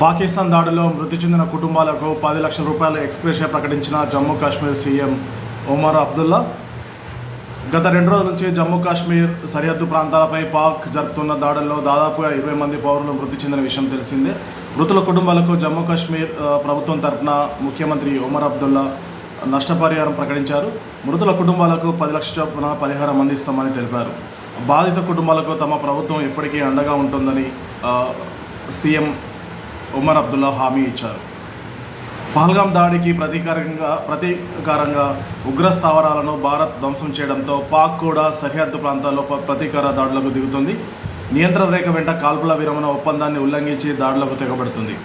పాకిస్తాన్ దాడిలో మృతి చెందిన కుటుంబాలకు పది లక్షల రూపాయల ఎక్స్గ్రేషియా ప్రకటించిన జమ్మూ కాశ్మీర్ సీఎం ఒమర్ అబ్దుల్లా. గత రెండు రోజుల నుంచి జమ్మూ కాశ్మీర్ సరిహద్దు ప్రాంతాలపై పాక్ జరుపుతున్న దాడుల్లో దాదాపుగా ఇరవై మంది పౌరులు మృతి చెందిన విషయం తెలిసిందే. మృతుల కుటుంబాలకు జమ్మూ కాశ్మీర్ ప్రభుత్వం తరపున ముఖ్యమంత్రి ఒమర్ అబ్దుల్లా నష్టపరిహారం ప్రకటించారు. మృతుల కుటుంబాలకు పది లక్షల చొప్పున పరిహారం అందిస్తామని తెలిపారు. బాధిత కుటుంబాలకు తమ ప్రభుత్వం ఎప్పటికీ అండగా ఉంటుందని సీఎం ఉమర్ అబ్దుల్లా హామీ ఇచ్చారు. పహల్గాం దాడికి ప్రతీకారంగా ప్రతీకారంగా ఉగ్ర స్థావరాలను భారత్ ధ్వంసం చేయడంతో పాక్ కూడా సరిహద్దు ప్రాంతాల్లో ప- ప్రతీకార దాడులకు దిగుతుంది. నియంత్రణ రేఖ వెంట కాల్పుల విరమణ ఒప్పందాన్ని ఉల్లంఘించి దాడులకు తెగబడుతుంది.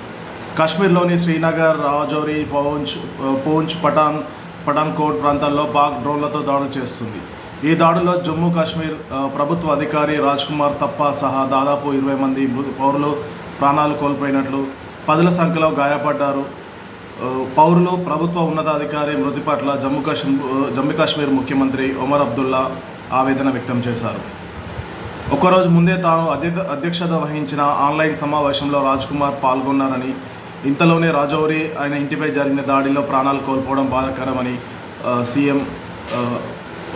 కాశ్మీర్లోని శ్రీనగర్ రాజౌరి పౌంచ్ పూంచ్ పఠాన్ పఠాన్కోట్ ప్రాంతాల్లో పాక్ డ్రోన్లతో దాడులు చేస్తుంది. ఈ దాడుల్లో జమ్మూ కాశ్మీర్ ప్రభుత్వ అధికారి రాజ్ కుమార్ తప్ప సహా దాదాపు ఇరవై మంది పౌరులు ప్రాణాలు కోల్పోయినట్లు పదుల సంఖ్యలో గాయపడ్డారు. పౌరులు ప్రభుత్వ ఉన్నతాధికారి మృతి పట్ల జమ్మూ కాశ్మీర్ జమ్మూ కాశ్మీర్ ముఖ్యమంత్రి ఒమర్ అబ్దుల్లా ఆవేదన వ్యక్తం చేశారు. ఒక్కరోజు ముందే తాను అధ్య అధ్యక్షత వహించిన ఆన్లైన్ సమావేశంలో రాజ్ కుమార్ పాల్గొన్నారని ఇంతలోనే రాజౌరి ఆయన ఇంటిపై జరిగిన దాడిలో ప్రాణాలు కోల్పోవడం బాధాకరమని సీఎం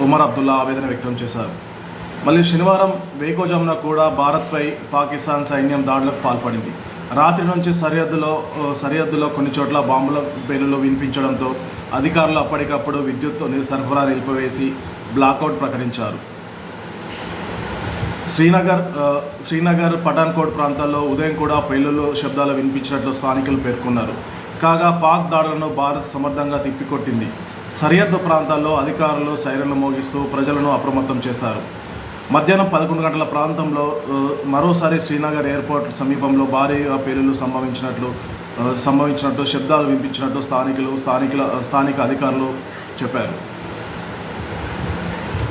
ఉమర్ అబ్దుల్లా ఆవేదన వ్యక్తం చేశారు. మళ్ళీ శనివారం వేకోజామున కూడా భారత్పై పాకిస్తాన్ సైన్యం దాడులకు పాల్పడింది. రాత్రి నుంచి సరిహద్దులో సరిహద్దులో కొన్ని చోట్ల బాంబుల పేలులు వినిపించడంతో అధికారులు అప్పటికప్పుడు విద్యుత్ సరఫరా నిలిపివేసి బ్లాకౌట్ ప్రకటించారు. శ్రీనగర్ శ్రీనగర్ పఠాన్కోట్ ప్రాంతాల్లో ఉదయం కూడా పేలులు శబ్దాలు వినిపించినట్లు స్థానికులు పేర్కొన్నారు. కాగా పాక్ దాడులను భారత్ సమర్థంగా తిప్పికొట్టింది. సరిహద్దు ప్రాంతాల్లో అధికారులు సైరన్లు మోగిస్తూ ప్రజలను అప్రమత్తం చేశారు. మధ్యాహ్నం పదకొండు గంటల ప్రాంతంలో మరోసారి శ్రీనగర్ ఎయిర్పోర్ట్ సమీపంలో భారీగా పేలులు సంభవించినట్లు సంభవించినట్టు శబ్దాలు వినిపించినట్టు స్థానికులు స్థానికుల స్థానిక అధికారులు చెప్పారు.